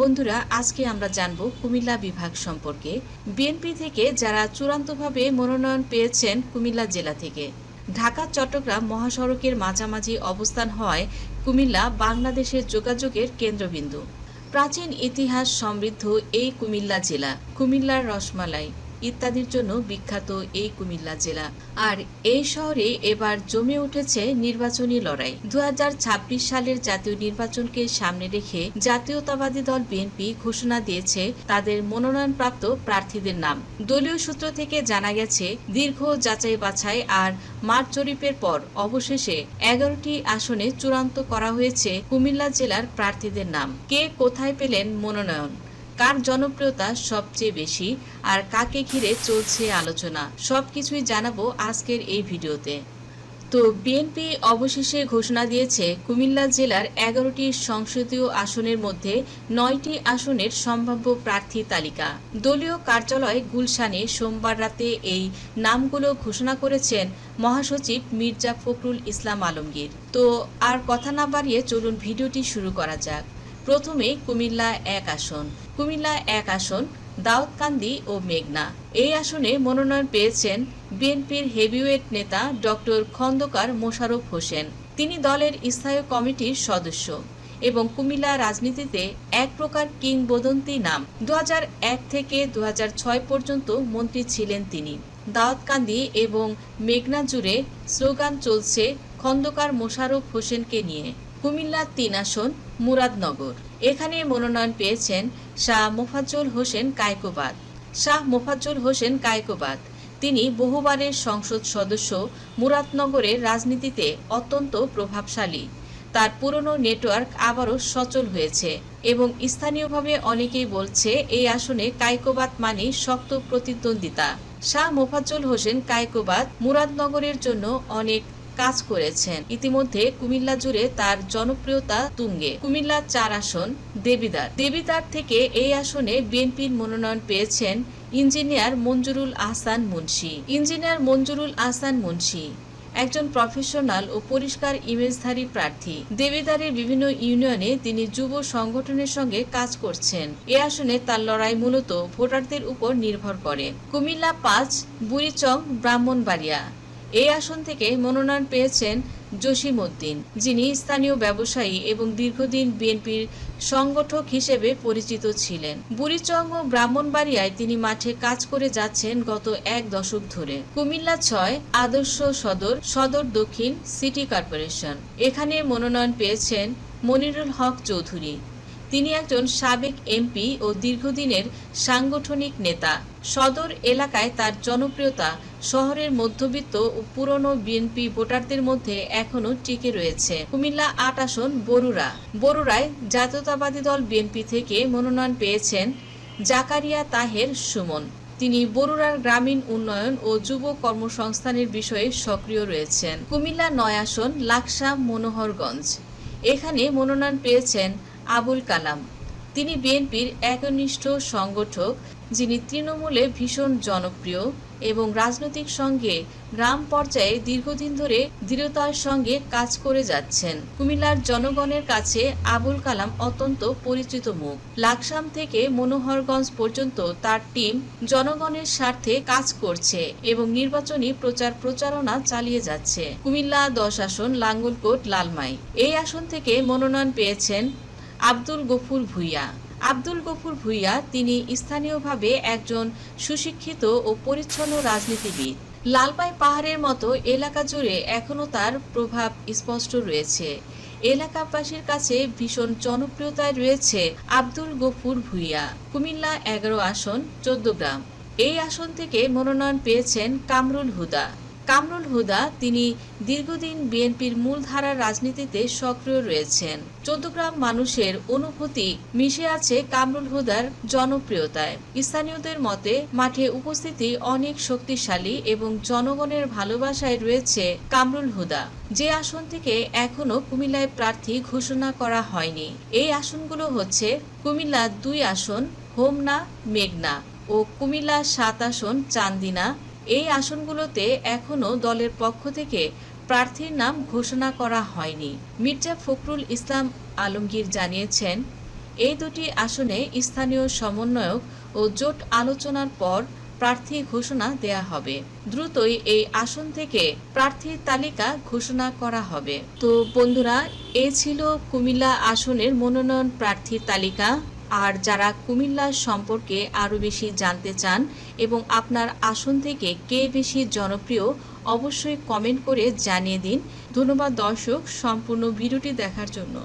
বন্ধুরা, আজকে আমরা জানব কুমিল্লা বিভাগ সম্পর্কে। বিএনপি থেকে যারা চূড়ান্তভাবে মনোনয়ন পেয়েছেন কুমিল্লা জেলা থেকে। ঢাকা, চট্টগ্রাম মহাসড়কের মাঝামাঝি অবস্থান হয় কুমিল্লা বাংলাদেশের যোগাযোগের কেন্দ্রবিন্দু। প্রাচীন ইতিহাস সমৃদ্ধ এই কুমিল্লা জেলা, কুমিল্লার রসমালাই। ইত্যাদির জন্য বিখ্যাত এই কুমিল্লা জেলা। আর এই শহরে এবার জমে উঠেছে নির্বাচনী লড়াই। দুহাজার ছাব্বিশ সালের জাতীয় নির্বাচনকে সামনে রেখে জাতীয়তাবাদী দল বিএনপি ঘোষণা দিয়েছে তাদের মনোনয়নপ্রাপ্ত প্রার্থীদের নাম। দলীয় সূত্র থেকে জানা গেছে, দীর্ঘ যাচাই বাছাই আর মাঠ জরিপের পর অবশেষে এগারোটি আসনে চূড়ান্ত করা হয়েছে কুমিল্লা জেলার প্রার্থীদের নাম। কে কোথায় পেলেন মনোনয়ন? কার জনপ্রিয়তা সবচেয়ে বেশি আর কাকে ঘিরে চলছে আলোচনা, সবকিছুই জানাব আজকের এই ভিডিওতে। তো বিএনপি অবশেষে ঘোষণা দিয়েছে, কুমিল্লা জেলার এগারোটি সংসদীয় আসনের মধ্যে নয়টি আসনের সম্ভাব্য প্রার্থী তালিকা। দলীয় কার্যালয় গুলশানে সোমবার রাতে এই নামগুলো ঘোষণা করেছেন মহাসচিব মির্জা ফখরুল ইসলাম আলমগীর। তো আর কথা না বাড়িয়ে চলুন ভিডিওটি শুরু করা যাক। প্রথমে কুমিল্লা এক আসন। কুমিল্লা এক আসন, দাউদকান্দি ও মেঘনা। এই আসনে মনোনয়ন পেয়েছেন বিএনপির হেভিওয়েট নেতা ডক্টর খন্দকার মোশারফ হোসেন। তিনি দলের স্থায়ী কমিটির সদস্য এবং কুমিল্লা রাজনীতিতে এক প্রকার কিংবদন্তি নাম। দু হাজার এক থেকে দু হাজার ছয় পর্যন্ত মন্ত্রী ছিলেন তিনি। দাউদকান্দি এবং মেঘনা জুড়ে স্লোগান চলছে খন্দকার মোশারফ হোসেনকে নিয়ে কুমিল্লার তিন আসন, মুরাদনগর। এখানে মনোনয়ন পেয়েছেন শাহ মোফাজ্জল হোসেন কায়কোবাদ। শাহ মোফাজ্জল হোসেন কায়কোবাদ। তিনি বহুবারের সংসদ সদস্য, মুরাদনগরের রাজনীতিতে অত্যন্ত প্রভাবশালী। তার পুরনো নেটওয়ার্ক আবারও সচল হয়েছে এবং স্থানীয়ভাবে অনেকেই বলছে এই আসনে কায়কোবাদ মানে শক্ত প্রতিদ্বন্দ্বিতা। শাহ মোফাজ্জল হোসেন কায়কোবাদ মুরাদনগরের জন্য অনেক কাজ করেছেন। ইতিমধ্যে কুমিল্লা জুড়ে তার জনপ্রিয়তা তুঙ্গে। কুমিল্লার চার আসন, দেবিদার। দেবিদার থেকে এই আসনে বিএনপির মনোনয়ন পেয়েছেন ইঞ্জিনিয়ার মঞ্জুরুল আহসান মুন্সি। ইঞ্জিনিয়ার মঞ্জুরুল আহসান মুন্সি, একজন প্রফেশনাল ও পরিষ্কার ইমেজধারী প্রার্থী। দেবিদারের বিভিন্ন ইউনিয়নে তিনি যুব সংগঠনের সঙ্গে কাজ করছেন। এ আসনে তার লড়াই মূলত ভোটারদের উপর নির্ভর করে। কুমিল্লা পাঁচ, বুড়িচং, ব্রাহ্মণবাড়িয়া। এই আসন থেকে মনোনয়ন পেয়েছেন জসিম উদ্দিন যিনি স্থানীয় ব্যবসায়ী এবং দীর্ঘদিন বিএনপির সংগঠক হিসেবে পরিচিত ছিলেন। বুড়িচং ও ব্রাহ্মণবাড়িয়ায় তিনি মাঠে কাজ করে যাচ্ছেন গত এক দশক ধরে। কুমিল্লা ছয়, আদর্শ সদর সদর দক্ষিণ, সিটি কর্পোরেশন। এখানে মনোনয়ন পেয়েছেন মনিরুল হক চৌধুরী। তিনি একজন সাবেক এমপি ও দীর্ঘদিনের সাংগঠনিক নেতা। সদর এলাকায় তার জনপ্রিয়তা শহরের মধ্যবিত্ত ও পুরনো বিএনপি ভোটারদের মধ্যে এখনও টিকে রয়েছে। কুমিল্লা আট আসন, বরুড়া। বরুড়ায় জাতীয়তাবাদী দল বিএনপি থেকে মনোনয়ন পেয়েছেন জাকারিয়া তাহের সুমন। তিনি বরুড়ার গ্রামীণ উন্নয়ন ও যুব কর্মসংস্থানের বিষয়ে সক্রিয় রয়েছেন। কুমিল্লা নয় আসন, লাকসা মনোহরগঞ্জ। এখানে মনোনয়ন পেয়েছেন আবুল কালাম। তিনি বিএনপির একনিষ্ঠ সংগঠক, যিনি তৃণমূলে ভীষণ জনপ্রিয় এবং রাজনৈতিক সঙ্গে গ্রাম পর্যায়ে দীর্ঘদিন ধরে দৃঢ়তার সঙ্গে কাজ করে যাচ্ছেন। কুমিল্লার জনগণের কাছে আবুল কালাম অত্যন্ত পরিচিত মুখ। লাকসাম থেকে মনোহরগঞ্জ পর্যন্ত তার টিম জনগণের স্বার্থে কাজ করছে এবং নির্বাচনী প্রচার প্রচারণা চালিয়ে যাচ্ছে। কুমিল্লা দশ আসন লাঙ্গলকোট, লালমাই। এই আসন থেকে মনোনয়ন পেয়েছেন আব্দুল গফুর ভুইয়া। আব্দুল গফুর ভুইয়া তিনি স্থানীয়ভাবে একজন সুশিক্ষিত ও পরিচ্ছন্ন রাজনীতিবিদ। লালপাই পাহাড়ের মতো এলাকা জুড়ে এখনও তার প্রভাব স্পষ্ট রয়েছে। এলাকাবাসীর কাছে ভীষণ জনপ্রিয়তায় রয়েছে আব্দুল গফুর ভুইয়া। কুমিল্লা এগারো আসন চোদ্দগ্রাম এই আসন থেকে মনোনয়ন পেয়েছেন কামরুল হুদা। কামরুল হুদা, তিনি দীর্ঘদিন বিএনপির মূলধারার রাজনীতিতে সক্রিয় রয়েছেন। চৌদ্দগ্রাম মানুষের অনুভূতি মিশে আছে কামরুল হুদার জনপ্রিয়তায়। স্থানীয়দের মতে, মাঠে উপস্থিতি অনেক শক্তিশালী এবং জনগণের ভালোবাসায় রয়েছে কামরুল হুদা। যে আসন থেকে এখনও কুমিল্লায় প্রার্থী ঘোষণা করা হয়নি, এই আসনগুলো হচ্ছে কুমিল্লা দুই আসন, হোমনা, মেঘনা ও কুমিল্লা সাত আসন, চান্দিনা এই আসনগুলোতে এখনও দলের পক্ষ থেকে প্রার্থীর নাম ঘোষণা করা হয়নি। মির্জা ফখরুল ইসলাম আলমগীর জানিয়েছেন, এই দুটি আসনে স্থানীয় সমন্বয়ক ও জোট আলোচনার পর প্রার্থী ঘোষণা দেয়া হবে। দ্রুতই এই আসন থেকে প্রার্থীর তালিকা ঘোষণা করা হবে। তো বন্ধুরা, এ ছিল কুমিল্লা আসনের মনোনয়ন প্রার্থীর তালিকা। আর যারা কুমিল্লা সম্পর্কে আরও বেশি জানতে চান এবং আপনার আসন থেকে কে বেশি জনপ্রিয়, অবশ্যই কমেন্ট করে জানিয়ে দিন। ধন্যবাদ দর্শক, সম্পূর্ণ ভিডিওটি দেখার জন্য।